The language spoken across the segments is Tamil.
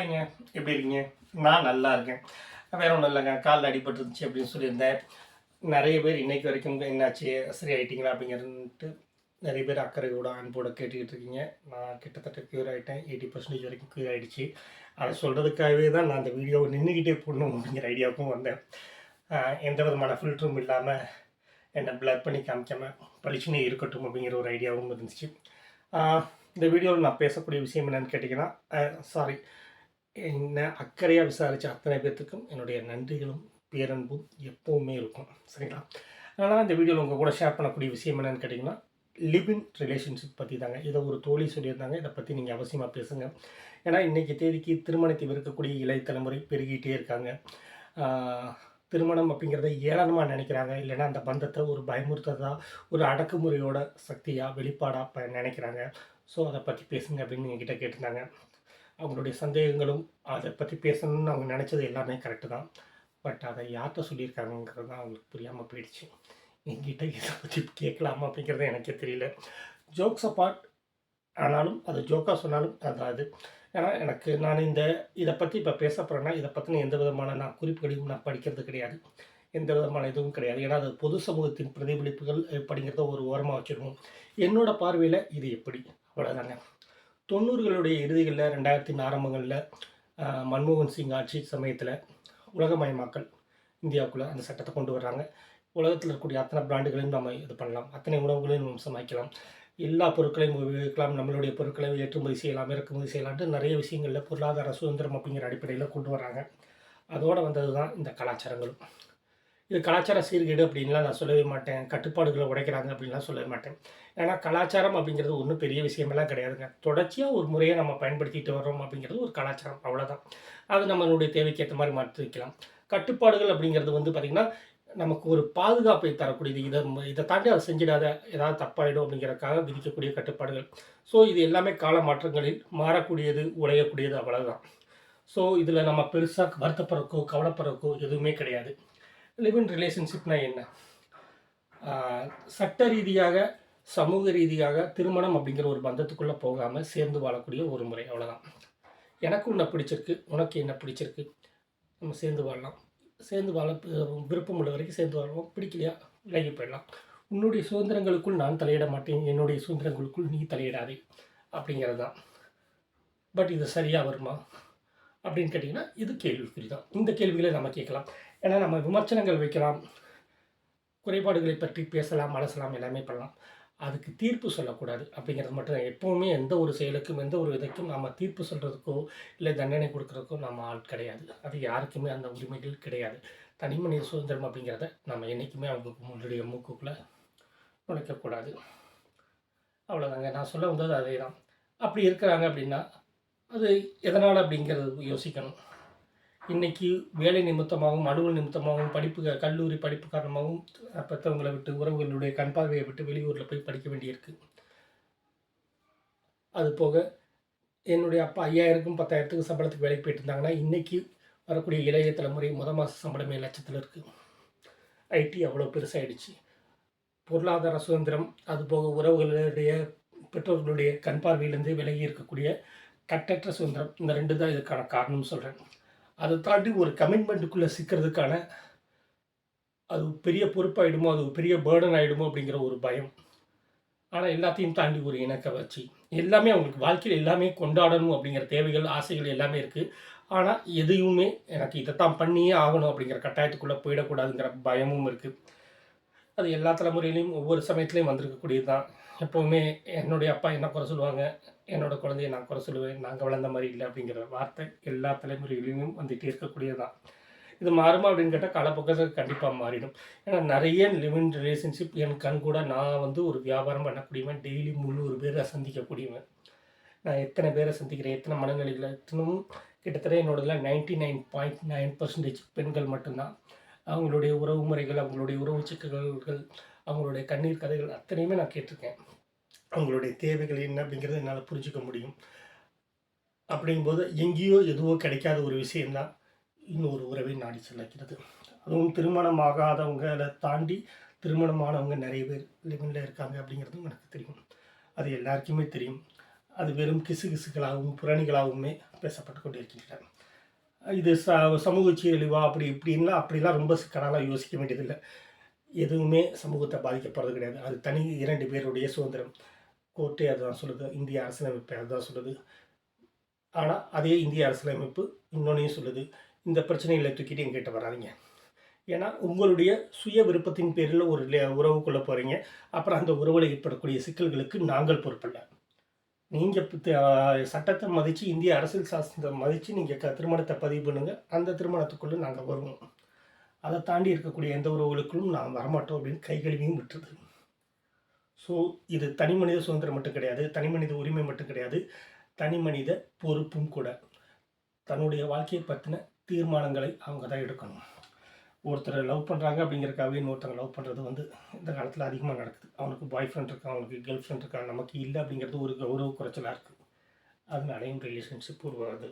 ஹாய்ங்க எப்படி இருக்கீங்க? நான் நல்லா இருக்கேன். வேற ஒன்றும் இல்லைங்க. காலில் அடிபட்டு இருந்துச்சு அப்படின்னு சொல்லியிருந்தேன். நிறைய பேர் இன்னைக்கு வரைக்கும் என்னாச்சு? சரி ஆகிட்டீங்களா அப்படிங்கிறன்ட்டு நிறைய பேர் அக்கறையோட அன்போட கேட்டுக்கிட்டு இருக்கீங்க. நான் கிட்டத்தட்ட க்யூர் ஆகிட்டேன் எயிட்டி பர்சன்டேஜ் வரைக்கும் க்யூர் ஆகிடுச்சு அதை சொல்கிறதுக்காகவே தான் நான் அந்த வீடியோவை நின்றுக்கிட்டே போடணும் அப்படிங்கிற ஐடியாவுக்கும் வந்தேன். எந்த விதமான ஃபில்டரும் இல்லாமல் என்னை பிளர் பண்ணி காமிக்காமல் பளிச்சுனே இருக்கட்டும் அப்படிங்கிற ஒரு ஐடியாவும் இருந்துச்சு. இந்த வீடியோவில் நான் பேசக்கூடிய விஷயம் என்னென்னு கேட்டிங்கன்னா சாரி என்ன அக்கறையாக விசாரித்த அத்தனை பேர்த்துக்கும் என்னுடைய நன்றிகளும் பேரன்பும் எப்போவுமே இருக்கும். சரிங்களா? அதனால் இந்த வீடியோவில் உங்கள் கூட ஷேர் பண்ணக்கூடிய விஷயம் என்னென்னு கேட்டிங்கன்னா லிவ் இன் ரிலேஷன்ஷிப் பற்றி தாங்க இதை ஒரு தோழி சொல்லியிருந்தாங்க. இதை பற்றி நீங்கள் அவசியமாக பேசுங்க. ஏன்னா இன்றைக்கி தேதிக்கு திருமணத்தை விற்கக்கூடிய இளைய தலைமுறை பெருகிட்டே இருக்காங்க. திருமணம் அப்படிங்கிறத ஏளனமாக நினைக்கிறாங்க. இல்லைன்னா அந்த பந்தத்தை ஒரு பயமுறுத்ததாக ஒரு அடக்குமுறையோட சக்தியாக வெளிப்பாடாக ப நினைக்கிறாங்க. ஸோ அதை பற்றி பேசுங்க அப்படின்னு என்கிட்ட கேட்டிருந்தாங்க. அவங்களுடைய சந்தேகங்களும் அதை பற்றி பேசணும்னு அவங்க நினச்சது எல்லாமே கரெக்டு தான். பட் அதை யார்கிட்ட சொல்லியிருக்காங்கங்கிறது தான் அவங்களுக்கு புரியாமல் போயிடுச்சு. என்கிட்ட இதை பற்றி கேட்கலாமா அப்படிங்கிறது எனக்கே தெரியல. ஜோக்ஸ் அப்பார்ட் ஆனாலும் அது ஜோக்காக சொன்னாலும் அதாவது ஏன்னா எனக்கு நான் இந்த இதை பற்றி இப்போ பேச போகிறேன்னா இதை பற்றின எந்த விதமான நான் குறிப்புகளையும் நான் படிக்கிறது கிடையாது. எந்த விதமான இதுவும் கிடையாது. ஏன்னா அது பொது சமூகத்தின் பிரதிபலிப்புகள் அப்படிங்கிறத ஒரு ஓரமாக வச்சுருவோம். என்னோட பார்வையில் இது எப்படி? அவ்வளோதாங்க தொண்ணூறுகளுடைய இறுதிகளில் ரெண்டாயிரத்தின் ஆரம்பங்களில் மன்மோகன் சிங் ஆட்சி சமயத்தில் உலகமயமாக்கல் இந்தியாவுக்குள்ளே அந்த சட்டத்தை கொண்டு வர்றாங்க. உலகத்தில் இருக்கக்கூடிய அத்தனை பிராண்டுகளையும் நம்ம இது பண்ணலாம். அத்தனை உணவுகளையும் நம்ம சமைக்கலாம் எல்லா பொருட்களையும் உபயோகிக்கலாம் நம்மளுடைய பொருட்களை ஏற்றுமதி செய்யலாம் இறக்குமதி செய்யலாம்ட்டு நிறைய விஷயங்களில் பொருளாதார சுதந்திரம் அப்படிங்கிற அடிப்படையில் கொண்டு வராங்க அதோடு வந்தது தான் இந்த கலாச்சாரங்களும். இது கலாச்சார சீர்கேடு அப்படின்லாம் நான் சொல்லவே மாட்டேன். கட்டுப்பாடுகளை உடைக்கிறாங்க அப்படின்லாம் சொல்லவே மாட்டேன். ஏன்னா கலாச்சாரம் அப்படிங்கிறது ஒன்றும் பெரிய விஷயமெல்லாம் கிடையாதுங்க. தொடர்ச்சியாக ஒரு முறையை நம்ம பயன்படுத்திட்டு வரோம் அப்படிங்கிறது ஒரு கலாச்சாரம். அவ்வளோதான் அது நம்மளுடைய தேவைக்கு ஏற்ற மாதிரி மாற்றி வைக்கலாம். கட்டுப்பாடுகள் அப்படிங்கிறது வந்து பார்த்திங்கன்னா நமக்கு ஒரு பாதுகாப்பை தரக்கூடியது. இதை இதை தாண்டி அதை செஞ்சிடாத ஏதாவது தப்பாயிடும் அப்படிங்கிறதுக்காக விதிக்கக்கூடிய கட்டுப்பாடுகள். ஸோ இது எல்லாமே கால மாற்றங்களில் மாறக்கூடியது உடையக்கூடியது அவ்வளோதான் ஸோ இதில் நம்ம பெருசாக வருத்தப்படுறக்கோ கவலைப்படுறக்கோ எதுவுமே கிடையாது. லிவ் இன் ரிலேஷன்ஷிப்னா என்ன? சட்ட ரீதியாக சமூக ரீதியாக திருமணம் அப்படிங்கிற ஒரு பந்தத்துக்குள்ளே போகாமல் சேர்ந்து வாழக்கூடிய ஒரு முறை. அவ்வளோதான் எனக்கு உன்னை பிடிச்சிருக்கு உனக்கு என்ன பிடிச்சிருக்கு. நம்ம சேர்ந்து வாழலாம். சேர்ந்து வாழ விருப்பம் உள்ள வரைக்கும் சேர்ந்து வாழலாம். பிடிக்கலையா? விலகி போயிடலாம். உன்னுடைய சுதந்திரங்களுக்குள் நான் தலையிட மாட்டேன். என்னுடைய சுதந்திரங்களுக்குள் நீ தலையிடாதே. அப்படிங்கிறது தான் பட் இது சரியாக வருமா? அப்படின்னு கேட்டிங்கன்னா இது கேள்விக்குறி தான் இந்த கேள்விகளை நம்ம கேட்கலாம். ஏன்னா நம்ம விமர்சனங்கள் வைக்கலாம். குறைபாடுகளை பற்றி பேசலாம் அலசலாம் எல்லாமே பண்ணலாம். அதுக்கு தீர்ப்பு சொல்லக்கூடாது அப்படிங்கிறது மட்டும் எப்போவுமே எந்த ஒரு செயலுக்கும் எந்த ஒரு விதைக்கும் நம்ம தீர்ப்பு சொல்கிறதுக்கோ இல்லை தண்டனை கொடுக்குறதுக்கோ நம்ம ஆள் கிடையாது. அது யாருக்குமே அந்த உரிமைகள் கிடையாது. தனி மனித சுதந்திரம் அப்படிங்கிறத நம்ம என்றைக்குமே அவங்க முன்னுடைய மூக்குக்குள்ளே நுழைக்கக்கூடாது. அவ்வளோதாங்க நான் சொல்ல வந்தது அதே தான் அப்படி இருக்கிறாங்க அப்படின்னா அது எதனால் அப்படிங்கிறது யோசிக்கணும். இன்றைக்கி வேலை நிமித்தமாகவும் அலுவல் நிமித்தமாகவும் படிப்பு கல்லூரி படிப்பு காரணமாகவும் பெற்றவங்களை விட்டு உறவுகளுடைய கண் பார்வையை விட்டு வெளியூரில் போய் படிக்க வேண்டியிருக்கு. அது போக என்னுடைய அப்பா ஐயாயிரக்கும் பத்தாயிரத்துக்கு சம்பளத்துக்கு வேலைக்கு போயிட்டு இருந்தாங்கன்னா இன்றைக்கி வரக்கூடிய இளைய தலைமுறை முத மாத சம்பளமே லட்சத்தில் இருக்குது ஐடி அவ்வளோ பெருசாகிடுச்சு பொருளாதார சுதந்திரம் அது போக உறவுகளுடைய பெற்றோர்களுடைய கண் பார்வையிலேருந்து விலகி இருக்கக்கூடிய கட்டற்ற சுதந்திரம். இந்த ரெண்டு தான் இதுக்கான காரணம்னு சொல்கிறேன் அதை தாண்டி ஒரு கமிட்மெண்ட்டுக்குள்ளே சிக்கிறதுக்கான அது பெரிய பொறுப்பாயிடுமோ அது ஒரு பெரிய பேர்டன் ஆகிடுமோ அப்படிங்கிற ஒரு பயம். ஆனால் எல்லாத்தையும் தாண்டி ஒரு இணக்க வச்சு எல்லாமே அவங்களுக்கு வாழ்க்கையில் எல்லாமே கொண்டாடணும் அப்படிங்கிற தேவைகள் ஆசைகள் எல்லாமே இருக்குது ஆனால் எதையுமே எனக்கு இதைத்தான் பண்ணியே ஆகணும் அப்படிங்கிற கட்டாயத்துக்குள்ளே போயிடக்கூடாதுங்கிற பயமும் இருக்குது அது எல்லா தலைமுறையிலையும் ஒவ்வொரு சமயத்துலையும் வந்திருக்கக்கூடியது தான் எப்போவுமே என்னுடைய அப்பா என்ன குறை சொல்லுவாங்க என்னோட குழந்தைய நான் குறை சொல்லுவேன் நாங்கள் வளர்ந்த மாதிரி இல்லை அப்படிங்கிற வார்த்தை எல்லா தலைமுறைகளிலும் வந்துகிட்டே இருக்கக்கூடியது தான் இது மாறுமா அப்படின்னு கேட்டால் காலப்பக்கத்தில் கண்டிப்பாக மாறிடும். ஏன்னா நிறைய லிவ் ரிலேஷன்ஷிப் என் கண் கூட நான் வந்து ஒரு வியாபாரம் பண்ணக்கூடியவன் டெய்லி முந்நூறு பேரை சந்திக்கக்கூடியவன். நான் எத்தனை பேரை சந்திக்கிறேன் எத்தனை மனநிலைகளை எத்தனும் கிட்டத்தட்ட என்னோடதில் ninety nine point nine percentage பெண்கள் மட்டும்தான். அவங்களுடைய உறவு முறைகள் அவங்களுடைய உறவு சிக்கல்கள் அவங்களுடைய கண்ணீர் கதைகள் அத்தனையுமே நான் கேட்டிருக்கேன். அவங்களுடைய தேவைகள் என்ன அப்படிங்கிறத என்னால் புரிஞ்சுக்க முடியும். அப்படிங்கும்போது எங்கேயோ எதுவோ கிடைக்காத ஒரு விஷயம்தான் இன்னொரு உறவை நாடி செல்லக்கிறது அதுவும் திருமணமாகாதவங்களை தாண்டி திருமணமானவங்க நிறைய பேர் லிவினில் இருக்காங்க அப்படிங்கிறதும் எனக்கு தெரியும். அது எல்லாருக்குமே தெரியும். அது வெறும் கிசு கிசுகளாகவும் புரணிகளாகவுமே பேசப்பட்டு கொண்டிருக்கின்றன. இது ச சமூக சீரழிவா? அப்படி இப்படின்லாம் அப்படிலாம் ரொம்ப சிக்கலாலாம் யோசிக்க வேண்டியதில்லை. எதுவுமே சமூகத்தை பாதிக்கப்படுறது கிடையாது. அது தனி இரண்டு பேருடைய சுதந்திரம். கோர்ட்டே அதுதான் சொல்லுது. இந்திய அரசியலமைப்பு அதுதான் சொல்லுது. ஆனால் அதே இந்திய அரசியலமைப்பு இன்னொன்னையும் சொல்லுது. இந்த பிரச்சனைகளை தூக்கிட்டு எங்கிட்ட வராதிங்க. ஏன்னா உங்களுடைய சுய விருப்பத்தின் பேரில் ஒரு லே- உறவுக்குள்ள போகிறீங்க அப்புறம் அந்த உறவில் ஏற்படக்கூடிய சிக்கல்களுக்கு நாங்கள் பொறுப்பில்லை. நீங்கள் சட்டத்தை மதித்து இந்திய அரசியல் சாஸ்திரத்தை மதித்து நீங்கள் க திருமணத்தை பதிவு பண்ணுங்கள் அந்த திருமணத்துக்குள்ளே நாங்கள் வருவோம். அதை தாண்டி இருக்கக்கூடிய எந்த உறவுகளுக்கும் நான் வரமாட்டோம் அப்படின்னு கைகழுவியும் விட்டுருது. ஸோ இது தனி மனித சுதந்திரம் மட்டும் கிடையாது. தனி மனித உரிமை மட்டும் கிடையாது. தனி மனித பொறுப்பும் கூட. தன்னுடைய வாழ்க்கையை பற்றின தீர்மானங்களை அவங்க தான் எடுக்கணும். ஒருத்தரை லவ் பண்ணுறாங்க அப்படிங்கிறக்காகவே இன்னொருத்தங்க லவ் பண்ணுறது வந்து இந்த காலத்தில் அதிகமாக நடக்குது. அவனுக்கு பாய் ஃப்ரெண்ட் இருக்கான் அவனுக்கு கேர்ள் ஃப்ரெண்ட் இருக்கா நமக்கு இல்லை அப்படிங்கிறது ஒரு கௌரவ குறைச்சலாக இருக்குது அதனாலையும் ரிலேஷன்ஷிப் உருவாகுது.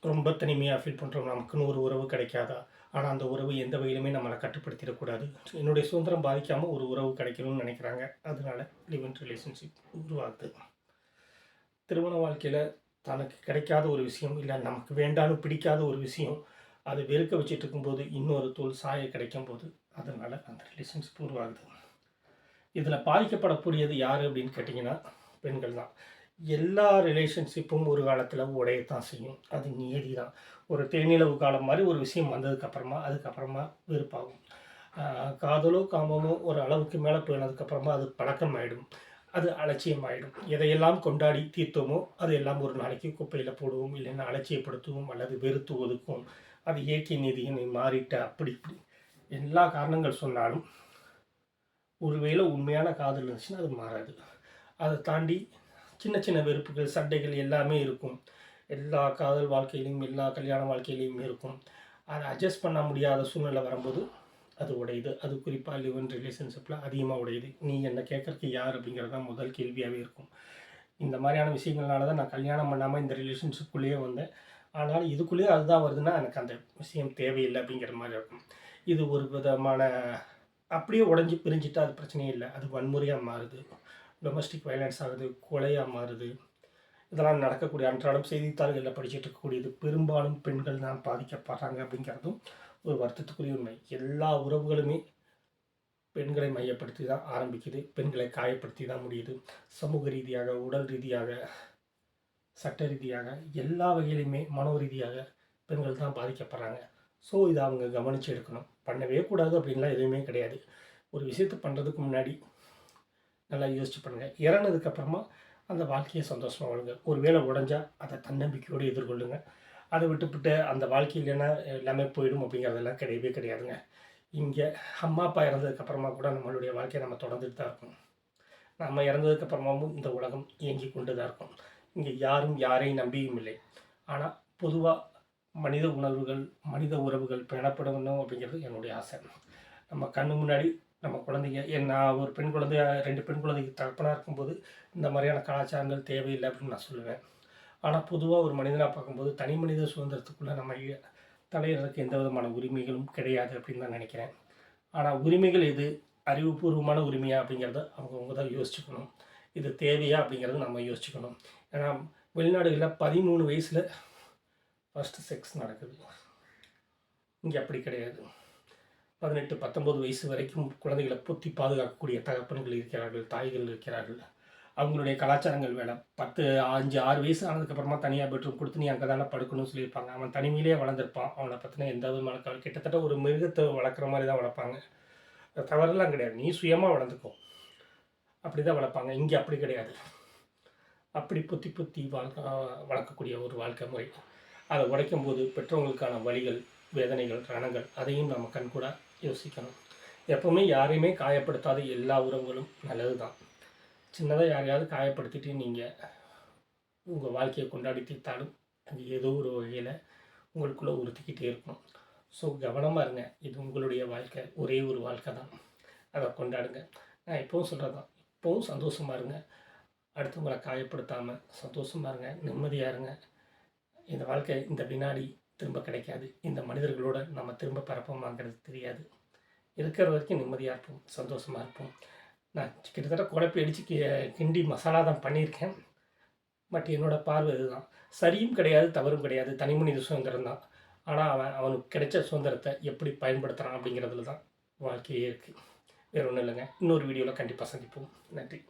ரொம்ப தனிமையாக ஃபீல் பண்ணுறோம் நமக்குன்னு ஒரு உறவு கிடைக்காதா? ஆனால் அந்த உறவு எந்த வகையிலுமே நம்மளை கட்டுப்படுத்திடக்கூடாது. என்னுடைய சுதந்திரம் பாதிக்காமல் ஒரு உறவு கிடைக்கணும்னு நினைக்கிறாங்க. அதனால லிவன் ரிலேஷன்ஷிப் உருவாகுது. திருமண வாழ்க்கையில் தனக்கு கிடைக்காத ஒரு விஷயம் இல்லை நமக்கு வேண்டான்னு பிடிக்காத ஒரு விஷயம் அதை வெறுக்க வச்சுட்டு இருக்கும்போது இன்னொரு தோல் சாய கிடைக்கும் போது அதனால் அந்த ரிலேஷன்ஷிப் உருவாகுது. இதில் பாதிக்கப்படக்கூடியது யார் அப்படின்னு கேட்டிங்கன்னா பெண்கள் தான். எல்லா ரிலேஷன்ஷிப்பும் ஒரு காலத்தில் உடையத்தான் செய்யும். அது நியதி தான் ஒரு தேனிலவு காலம் மாதிரி ஒரு விஷயம் வந்ததுக்கப்புறமா அதுக்கப்புறமா வெறுப்பாகும். காதலோ காமமோ ஒரு அளவுக்கு மேலே போனதுக்கப்புறமா அது பழக்கமாயிடும். அது அலட்சியமாயிடும். எதையெல்லாம் கொண்டாடி தீர்த்தோமோ அது எல்லாம் ஒரு நாளைக்கு குப்பையில் போடுவோம் இல்லைன்னா அலட்சியப்படுத்துவோம் அல்லது வெறுத்து ஒதுக்குவோம். அது இயற்கை நீதியினை மாறிட்ட அப்படி இப்படி. எல்லா காரணங்கள் சொன்னாலும் ஒருவேளை உண்மையான காதல் இருந்துச்சுன்னா அது மாறாது. அதை தாண்டி சின்ன சின்ன வெறுப்புகள் சண்டைகள் எல்லாமே இருக்கும். எல்லா காதல் வாழ்க்கையிலையும் எல்லா கல்யாண வாழ்க்கையிலையும் இருக்கும். அதை அட்ஜஸ்ட் பண்ண முடியாத சூழ்நிலை வரும்போது அது உடையுது. அது குறிப்பாக லிவ் இன் ரிலேஷன்ஷிப்பில் அதிகமாக உடையுது. நீ என்னை கேட்கறதுக்கு யார் அப்படிங்கிறது தான் முதல் கேள்வியாகவே இருக்கும். இந்த மாதிரியான விஷயங்கள்னால தான் நான் கல்யாணம் பண்ணாமல் இந்த ரிலேஷன்ஷிப்புக்குள்ளேயே வந்தேன். ஆனால் இதுக்குள்ளேயே அதுதான் வருதுன்னா எனக்கு அந்த விஷயம் தேவையில்லை அப்படிங்கிற மாதிரி இருக்கும். இது ஒரு விதமான அப்படியே உடஞ்சி பிரிஞ்சுட்டா அது பிரச்சனையே இல்லை. அது வன்முறையாக மாறுது. டொமஸ்டிக் வயலன்ஸ் ஆகுது கொலையாக மாறுது. இதெல்லாம் நடக்கக்கூடிய அன்றாடம் செய்தித்தாள்களில் படிச்சுட்டு இருக்கக்கூடியது பெரும்பாலும் பெண்கள் தான் பாதிக்கப்படுறாங்க அப்படிங்கிறதும் ஒரு வருத்தத்துக்குரிய உண்மை. எல்லா உறவுகளுமே பெண்களை மையப்படுத்தி தான் ஆரம்பிக்குது. பெண்களை காயப்படுத்தி தான் முடியுது. சமூக ரீதியாக உடல் ரீதியாக சட்ட ரீதியாக எல்லா வகையிலையுமே மனோ ரீதியாக பெண்கள் தான் பாதிக்கப்படுறாங்க. ஸோ இதை அவங்க கவனித்து எடுக்கணும். பண்ணவே கூடாது அப்படின்லாம் எதுவுமே கிடையாது. ஒரு விஷயத்தை பண்ணுறதுக்கு முன்னாடி நல்லா யோசிச்சு பண்ணுங்கள் இறந்ததுக்கப்புறமா அந்த வாழ்க்கையை சந்தோஷமாக வாழுங்க. ஒரு வேளை உடஞ்சால் அதை தன்னம்பிக்கையோடு எதிர்கொள்ளுங்க. அதை விட்டுவிட்டு அந்த வாழ்க்கை இல்லைன்னா எல்லாமே போயிடும் அப்படிங்கிறதெல்லாம் கிடையவே கிடையாதுங்க. இங்கே அம்மா அப்பா இறந்ததுக்கப்புறமா கூட நம்மளுடைய வாழ்க்கையை நம்ம தொடர்ந்துட்டு தான் இருக்கும் நம்ம இறந்ததுக்கப்புறமாவும் இந்த உலகம் இயங்கி கொண்டு தான் இருக்கும். இங்கே யாரும் யாரையும் நம்பியும் இல்லை. ஆனால் பொதுவாக மனித உணர்வுகள் மனித உறவுகள் பேணப்படணும் அப்படிங்கிறது என்னுடைய ஆசை. நம்ம கண்ணு முன்னாடி நம்ம குழந்தைங்க என் நான் ஒரு பெண் குழந்தைய ரெண்டு பெண் குழந்தைக்கு தகப்பனாக இருக்கும்போது இந்த மாதிரியான கலாச்சாரங்கள் தேவையில்லை அப்படின்னு நான் சொல்லுவேன். ஆனால் பொதுவாக ஒரு மனிதனாக பார்க்கும்போது தனி மனித சுதந்திரத்துக்குள்ளே நம்ம இ- எந்த விதமான உரிமைகளும் கிடையாது அப்படின்னு நான் நினைக்கிறேன். ஆனால் உரிமைகள் எது? அறிவுபூர்வமான உரிமையா அப்படிங்கிறத அவங்கவுங்க தான் யோசிச்சுக்கணும். இது தேவையா அப்படிங்கிறத நம்ம யோசிச்சுக்கணும். ஏன்னா வெளிநாடுகளில் பதிமூணு வயசில் ஃபஸ்ட்டு செக்ஸ் நடக்குது. இங்கே அப்படி கிடையாது. பதினெட்டு பத்தொம்பது வயசு வரைக்கும் குழந்தைகளை பொத்தி பாதுகாக்கக்கூடிய தகப்பன்கள் இருக்கிறார்கள் தாய்கள் இருக்கிறார்கள். அவங்களுடைய கலாச்சாரங்கள் வேலை. பத்து அஞ்சு ஆறு வயசு ஆனதுக்கப்புறமா தனியாக பெட்ரூம் கொடுத்து நீ அங்கே தானே படுக்கணும்னு சொல்லியிருப்பாங்க. அவன் தனிமையிலே வளர்ந்துருப்பான். அவனை பற்றின எந்த விதமான கிட்டத்தட்ட ஒரு மிருகத்தை வளர்க்குற மாதிரி தான் வளர்ப்பாங்க. தவறுலாம் கிடையாது. நீ சுயமாக வளர்ந்துக்கும் அப்படி தான் வளர்ப்பாங்க. இங்கே அப்படி கிடையாது. அப்படி புத்தி புத்தி வாழ்க்கை வளர்க்கக்கூடிய ஒரு வாழ்க்கை முறை. அதை உடைக்கும் போது பெற்றவங்களுக்கான வழிகள் வேதனைகள் ரணங்கள் அதையும் நம்ம கண்கூட யோசிக்கணும். எப்போவுமே யாரையுமே காயப்படுத்தாத எல்லா உறவுகளும் நல்லது தான் சின்னதாக யாரையாவது காயப்படுத்திட்டு நீங்கள் உங்கள் வாழ்க்கையை கொண்டாடி தீர்த்தாலும் அது ஏதோ ஒரு வகையில் உங்களுக்குள்ளே உறுத்திக்கிட்டே இருக்கும். ஸோ கவனமாக இருங்க. இது உங்களுடைய வாழ்க்கை. ஒரே ஒரு வாழ்க்கை தான் அதை கொண்டாடுங்க. நான் இப்போவும் சொல்கிறது தான் இப்போவும் சந்தோஷமாக இருங்க. அடுத்தவங்களை காயப்படுத்தாமல் சந்தோஷமாக இருங்க நிம்மதியாக இருங்க. இந்த வாழ்க்கை இந்த வினாடி திரும்ப கிடைக்காது. இந்த மனிதர்களோட நம்ம திரும்ப பரப்போமாங்கிறது தெரியாது. இருக்கிற வரைக்கும் நிம்மதியாக இருப்போம் சந்தோஷமாக இருப்போம். நான் கிட்டத்தட்ட குழப்பி அடித்து கி கிண்டி மசாலா தான் பண்ணியிருக்கேன். பட் என்னோடய பார்வை இதுதான். சரியும் கிடையாது தவறும் கிடையாது. தனி மனித சுதந்திரம் தான். ஆனால் அவன் அவனுக்கு கிடைச்ச சுதந்திரத்தை எப்படி பயன்படுத்துகிறான் அப்படிங்கிறதுல தான் வாழ்க்கையே இருக்குது வேறு ஒன்றும் இல்லைங்க. இன்னொரு வீடியோவில் கண்டிப்பாக சந்திப்போம். நன்றி.